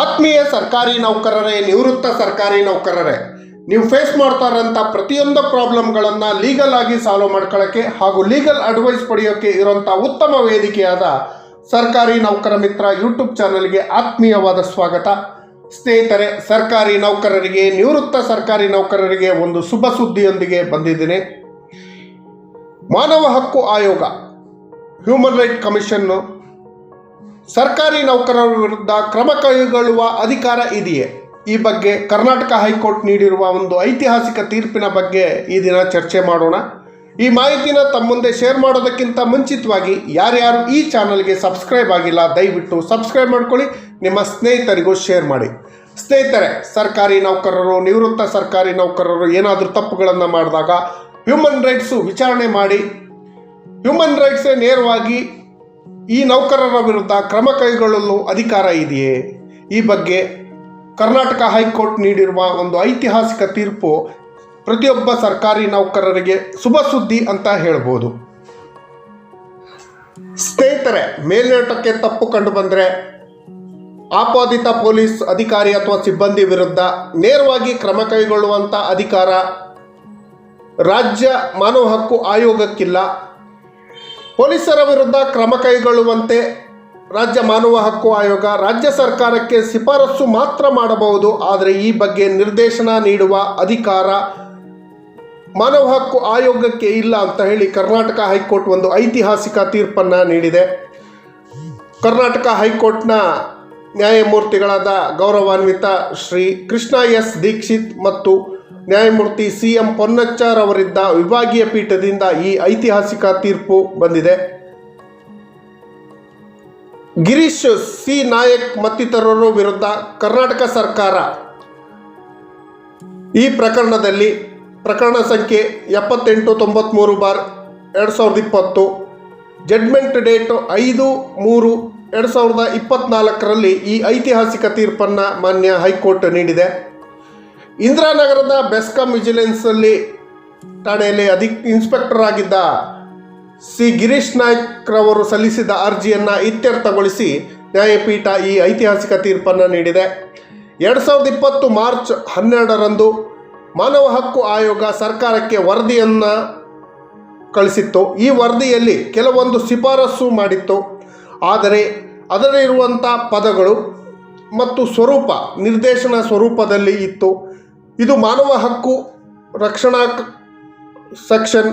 ಆತ್ಮೀಯ ಸರ್ಕಾರಿ ನೌಕರರೇ, ನಿವೃತ್ತ ಸರ್ಕಾರಿ ನೌಕರರೇ, ನೀವು ಫೇಸ್ ಮಾಡ್ತಾ ಇರೋಂಥ ಪ್ರತಿಯೊಂದು ಪ್ರಾಬ್ಲಮ್ಗಳನ್ನು ಲೀಗಲ್ ಆಗಿ ಸಾಲ್ವ್ ಮಾಡ್ಕೊಳ್ಳೋಕ್ಕೆ ಹಾಗೂ ಲೀಗಲ್ ಅಡ್ವೈಸ್ ಪಡೆಯೋಕ್ಕೆ ಇರೋಂಥ ಉತ್ತಮ ವೇದಿಕೆಯಾದ ಸರ್ಕಾರಿ ನೌಕರ ಮಿತ್ರ ಯೂಟ್ಯೂಬ್ ಚಾನಲ್ಗೆ ಆತ್ಮೀಯವಾದ ಸ್ವಾಗತ. ಸ್ನೇಹಿತರೆ, ಸರ್ಕಾರಿ ನೌಕರರಿಗೆ, ನಿವೃತ್ತ ಸರ್ಕಾರಿ ನೌಕರರಿಗೆ ಒಂದು ಶುಭ ಸುದ್ದಿಯೊಂದಿಗೆ ಬಂದಿದ್ದೀನಿ. ಮಾನವ ಹಕ್ಕು ಆಯೋಗ ಹ್ಯೂಮನ್ ರೈಟ್ ಕಮಿಷನ್ನು ಸರ್ಕಾರಿ ನೌಕರರ ವಿರುದ್ಧ ಕ್ರಮ ಕೈಗೊಳ್ಳುವ ಅಧಿಕಾರ ಇದೆಯೇ? ಈ ಬಗ್ಗೆ ಕರ್ನಾಟಕ ಹೈಕೋರ್ಟ್ ನೀಡಿರುವ ಒಂದು ಐತಿಹಾಸಿಕ ತೀರ್ಪಿನ ಬಗ್ಗೆ ಈ ದಿನ ಚರ್ಚೆ ಮಾಡೋಣ. ಈ ಮಾಹಿತಿನ ತಮ್ಮ ಮುಂದೆ ಶೇರ್ ಮಾಡೋದಕ್ಕಿಂತ ಮುಂಚಿತವಾಗಿ ಯಾರ್ಯಾರು ಈ ಚಾನಲ್ಗೆ ಸಬ್ಸ್ಕ್ರೈಬ್ ಆಗಿಲ್ಲ, ದಯವಿಟ್ಟು ಸಬ್ಸ್ಕ್ರೈಬ್ ಮಾಡ್ಕೊಳ್ಳಿ, ನಿಮ್ಮ ಸ್ನೇಹಿತರಿಗೂ ಶೇರ್ ಮಾಡಿ. ಸ್ನೇಹಿತರೆ, ಸರ್ಕಾರಿ ನೌಕರರು, ನಿವೃತ್ತ ಸರ್ಕಾರಿ ನೌಕರರು ಏನಾದರೂ ತಪ್ಪುಗಳನ್ನು ಮಾಡಿದಾಗ ಹ್ಯೂಮನ್ ರೈಟ್ಸು ವಿಚಾರಣೆ ಮಾಡಿ. ಹ್ಯೂಮನ್ ರೈಟ್ಸೇ ನೇರವಾಗಿ ಈ ನೌಕರರ ವಿರುದ್ಧ ಕ್ರಮ ಕೈಗೊಳ್ಳಲು ಅಧಿಕಾರ ಇದೆಯೇ? ಈ ಬಗ್ಗೆ ಕರ್ನಾಟಕ ಹೈಕೋರ್ಟ್ ನೀಡಿರುವ ಒಂದು ಐತಿಹಾಸಿಕ ತೀರ್ಪು ಪ್ರತಿಯೊಬ್ಬ ಸರ್ಕಾರಿ ನೌಕರರಿಗೆ ಶುಭ ಸುದ್ದಿ ಅಂತ ಹೇಳ್ಬೋದು. ಸ್ನೇಹಿತರೆ, ಮೇಲ್ನೋಟಕ್ಕೆ ತಪ್ಪು ಕಂಡು ಬಂದರೆ ಆಪಾದಿತ ಪೊಲೀಸ್ ಅಧಿಕಾರಿ ಅಥವಾ ಸಿಬ್ಬಂದಿ ವಿರುದ್ಧ ನೇರವಾಗಿ ಕ್ರಮ ಕೈಗೊಳ್ಳುವಂಥ ಅಧಿಕಾರ ರಾಜ್ಯ ಮಾನವ ಹಕ್ಕು ಆಯೋಗಕ್ಕಿಲ್ಲ. ಪೊಲೀಸರ ವಿರುದ್ಧ ಕ್ರಮ ಕೈಗೊಳ್ಳುವಂತೆ ರಾಜ್ಯ ಮಾನವ ಹಕ್ಕು ಆಯೋಗ ರಾಜ್ಯ ಸರ್ಕಾರಕ್ಕೆ ಶಿಫಾರಸು ಮಾತ್ರ ಮಾಡಬಹುದು, ಆದರೆ ಈ ಬಗ್ಗೆ ನಿರ್ದೇಶನ ನೀಡುವ ಅಧಿಕಾರ ಮಾನವ ಹಕ್ಕು ಆಯೋಗಕ್ಕೆ ಇಲ್ಲ ಅಂತ ಹೇಳಿ ಕರ್ನಾಟಕ ಹೈಕೋರ್ಟ್ ಒಂದು ಐತಿಹಾಸಿಕ ತೀರ್ಪನ್ನು ನೀಡಿದೆ. ಕರ್ನಾಟಕ ಹೈಕೋರ್ಟ್ನ ನ್ಯಾಯಮೂರ್ತಿಗಳಾದ ಗೌರವಾನ್ವಿತ ಶ್ರೀ ಕೃಷ್ಣ ಎಸ್ ದೀಕ್ಷಿತ್ ಮತ್ತು ನ್ಯಾಯಮೂರ್ತಿ ಸಿ ಎಂ ಪೊನ್ನಚ್ಚಾರ್ ಅವರಿದ್ದ ವಿಭಾಗೀಯ ಪೀಠದಿಂದ ಈ ಐತಿಹಾಸಿಕ ತೀರ್ಪು ಬಂದಿದೆ. ಗಿರೀಶ್, ಸಿ. ನಾಯಕ್ ಮತ್ತಿತರರ ವಿರುದ್ಧ ಕರ್ನಾಟಕ ಸರ್ಕಾರ. ಈ ಪ್ರಕರಣದಲ್ಲಿ ಪ್ರಕರಣ ಸಂಖ್ಯೆ ಎಪ್ಪತ್ತೆಂಟು ತೊಂಬತ್ತ್ಮೂರು ಬಾರ್ ಎರಡು ಸಾವಿರದ ಇಪ್ಪತ್ತು. ಜಡ್ಮೆಂಟ್ ಡೇಟ್ ಐದು, ಮೂರು ಎರಡು ಸಾವಿರದ ಇಪ್ಪತ್ತ್ನಾಲ್ಕರಲ್ಲಿ ಈ ಐತಿಹಾಸಿಕ ತೀರ್ಪನ್ನು ಮಾನ್ಯ ಹೈಕೋರ್ಟ್ ನೀಡಿದೆ. ಇಂದಿರಾನಗರದ ಬೆಸ್ಕಾಂ ವಿಜಿಲೆನ್ಸಲ್ಲಿ ಠಾಣೆಯಲ್ಲಿ ಅಧಿಕ ಇನ್ಸ್ಪೆಕ್ಟರ್ ಆಗಿದ್ದ ಸಿ ಗಿರೀಶ್ ನಾಯ್ಕ್ರವರು ಸಲ್ಲಿಸಿದ ಅರ್ಜಿಯನ್ನು ಇತ್ಯರ್ಥಗೊಳಿಸಿ ನ್ಯಾಯಪೀಠ ಈ ಐತಿಹಾಸಿಕ ತೀರ್ಪನ್ನು ನೀಡಿದೆ. ಎರಡು ಸಾವಿರದ ಇಪ್ಪತ್ತು ಮಾರ್ಚ್ ಹನ್ನೆರಡರಂದು ಮಾನವ ಹಕ್ಕು ಆಯೋಗ ಸರ್ಕಾರಕ್ಕೆ ವರದಿಯನ್ನು ಕಳಿಸಿತ್ತು. ಈ ವರದಿಯಲ್ಲಿ ಕೆಲವೊಂದು ಶಿಫಾರಸು ಮಾಡಿತ್ತು. ಆದರೆ ಅದರಲ್ಲಿರುವಂಥ ಪದಗಳು ಮತ್ತು ಸ್ವರೂಪ ನಿರ್ದೇಶನ ಸ್ವರೂಪದಲ್ಲಿ ಇತ್ತು. ಇದು ಮಾನವ ಹಕ್ಕು ರಕ್ಷಣಾ ಸೆಕ್ಷನ್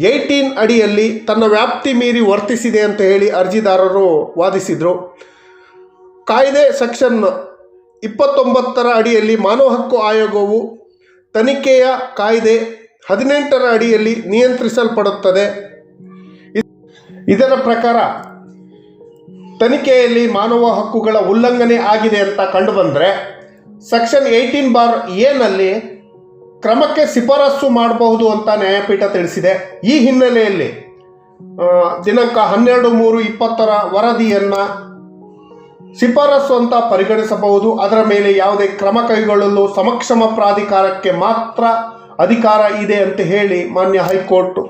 ಏಯ್ಟೀನ್ ಅಡಿಯಲ್ಲಿ ತನ್ನ ವ್ಯಾಪ್ತಿ ಮೀರಿ ವರ್ತಿಸಿದೆ ಅಂತ ಹೇಳಿ ಅರ್ಜಿದಾರರು ವಾದಿಸಿದರು. ಕಾಯ್ದೆ ಸೆಕ್ಷನ್ ಇಪ್ಪತ್ತೊಂಬತ್ತರ ಅಡಿಯಲ್ಲಿ ಮಾನವ ಹಕ್ಕು ಆಯೋಗವು ತನಿಖೆಯ ಕಾಯ್ದೆ ಹದಿನೆಂಟರ ಅಡಿಯಲ್ಲಿ ನಿಯಂತ್ರಿಸಲ್ಪಡುತ್ತದೆ. ಇದರ ಪ್ರಕಾರ ತನಿಖೆಯಲ್ಲಿ ಮಾನವ ಹಕ್ಕುಗಳ ಉಲ್ಲಂಘನೆ ಆಗಿದೆ ಅಂತ ಕಂಡುಬಂದರೆ ಸೆಕ್ಷನ್ ಏಯ್ಟೀನ್ ಬಾರ್ ಎನಲ್ಲಿ ಕ್ರಮಕ್ಕೆ ಶಿಫಾರಸು ಮಾಡಬಹುದು ಅಂತ ನ್ಯಾಯಪೀಠ ತಿಳಿಸಿದೆ. ಈ ಹಿನ್ನೆಲೆಯಲ್ಲಿ ದಿನಾಂಕ ಹನ್ನೆರಡು ಮೂರು ಇಪ್ಪತ್ತರ ವರದಿಯನ್ನು ಶಿಫಾರಸು ಅಂತ ಪರಿಗಣಿಸಬಹುದು. ಅದರ ಮೇಲೆ ಯಾವುದೇ ಕ್ರಮ ಕೈಗೊಳ್ಳಲು ಸಮಕ್ಷಮ ಪ್ರಾಧಿಕಾರಕ್ಕೆ ಮಾತ್ರ ಅಧಿಕಾರ ಇದೆ ಅಂತ ಹೇಳಿ ಮಾನ್ಯ ಹೈಕೋರ್ಟ್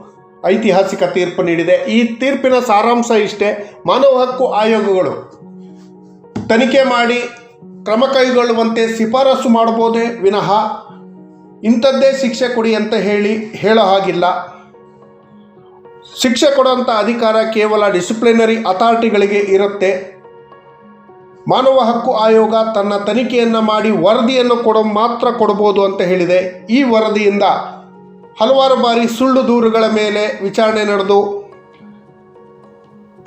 ಐತಿಹಾಸಿಕ ತೀರ್ಪು ನೀಡಿದೆ. ಈ ತೀರ್ಪಿನ ಸಾರಾಂಶ ಇಷ್ಟೇ. ಮಾನವ ಹಕ್ಕು ಆಯೋಗಗಳು ತನಿಖೆ ಮಾಡಿ ಕ್ರಮ ಕೈಗೊಳ್ಳುವಂತೆ ಶಿಫಾರಸು ಮಾಡಬಹುದೇ ವಿನಃ ಇಂಥದ್ದೇ ಶಿಕ್ಷೆ ಕೊಡಿ ಅಂತ ಹೇಳಿ ಹೇಳೋ ಹಾಗಿಲ್ಲ. ಶಿಕ್ಷೆ ಕೊಡುವಂಥ ಅಧಿಕಾರ ಕೇವಲ ಡಿಸಿಪ್ಲಿನರಿ ಅಥಾರಿಟಿಗಳಿಗೆ ಇರುತ್ತೆ. ಮಾನವ ಹಕ್ಕು ಆಯೋಗ ತನ್ನ ತನಿಖೆಯನ್ನು ಮಾಡಿ ವರದಿಯನ್ನು ಕೊಡೋ ಮಾತ್ರ ಕೊಡಬಹುದು ಅಂತ ಹೇಳಿದೆ. ಈ ವರದಿಯಿಂದ ಹಲವಾರು ಬಾರಿ ಸುಳ್ಳು ದೂರುಗಳ ಮೇಲೆ ವಿಚಾರಣೆ ನಡೆದು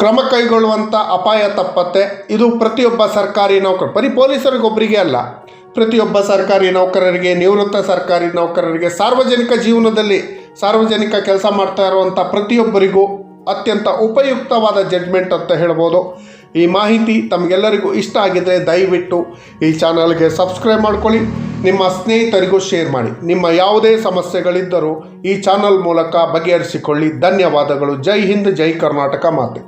ಕ್ರಮ ಕೈಗೊಳ್ಳುವಂಥ ಅಪಾಯ ತಪ್ಪತ್ತೆ. ಇದು ಪ್ರತಿಯೊಬ್ಬ ಸರ್ಕಾರಿ ನೌಕರ, ಬರೀ ಪೊಲೀಸರಿಗೊಬ್ಬರಿಗೆ ಅಲ್ಲ. ಪ್ರತಿಯೊಬ್ಬ ಸರ್ಕಾರಿ ನೌಕರರಿಗೆ, ನಿವೃತ್ತ ಸರ್ಕಾರಿ ನೌಕರರಿಗೆ ಸಾರ್ವಜನಿಕ ಜೀವನದಲ್ಲಿ ಸಾರ್ವಜನಿಕ ಕೆಲಸ ಮಾಡ್ತಾ ಇರುವಂಥ ಪ್ರತಿಯೊಬ್ಬರಿಗೂ ಅತ್ಯಂತ ಉಪಯುಕ್ತವಾದ ಜಡ್ಜ್ಮೆಂಟ್ ಅಂತ ಹೇಳ್ಬೋದು. ಈ ಮಾಹಿತಿ ತಮಗೆಲ್ಲರಿಗೂ ಇಷ್ಟ ಆಗಿದ್ದರೆ ದಯವಿಟ್ಟು ಈ ಚಾನಲ್ಗೆ ಸಬ್ಸ್ಕ್ರೈಬ್ ಮಾಡ್ಕೊಳ್ಳಿ, ನಿಮ್ಮ ಸ್ನೇಹಿತರಿಗೂ ಶೇರ್ ಮಾಡಿ. ನಿಮ್ಮ ಯಾವುದೇ ಸಮಸ್ಯೆಗಳಿದ್ದರೂ ಈ ಚಾನಲ್ ಮೂಲಕ ಬಗೆಹರಿಸಿಕೊಳ್ಳಿ. ಧನ್ಯವಾದಗಳು. ಜೈ ಹಿಂದ್, ಜೈ ಕರ್ನಾಟಕ ಮಾತೆ.